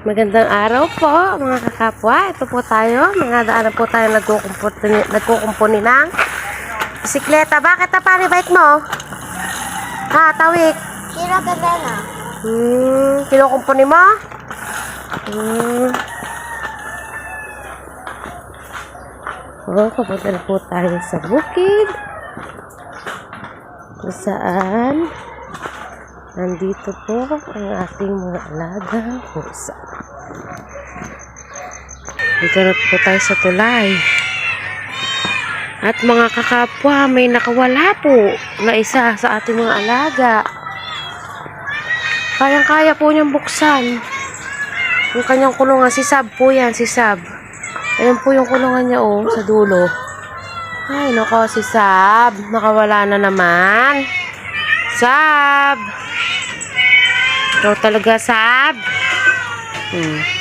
Magandang araw po mga kakapwa. Ito po tayo. Mga daanan po tayo nagkukumpuni, nagkukumpuni ng bisikleta. Bakit na pare bike mo? Ha, tawik. Kira Bebena. Hmm, kinukumpuni mo? Hmm. Oh, papunta na po tayo sa bukid. Kung saan nandito po ang ating mga alagang pusa. Dito na po tayo sa tulay. At mga kakapwa, may nakawala po na isa sa ating mga alaga. Kayang-kaya po niyang buksan. Yung kanyang kulungan, si Sab po yan, si Sab. Ayan po yung kulungan niya, oh, sa dulo. Ay, nako, si Sab. Nakawala na naman. Sab! Ikaw talaga, Sab. Hmm.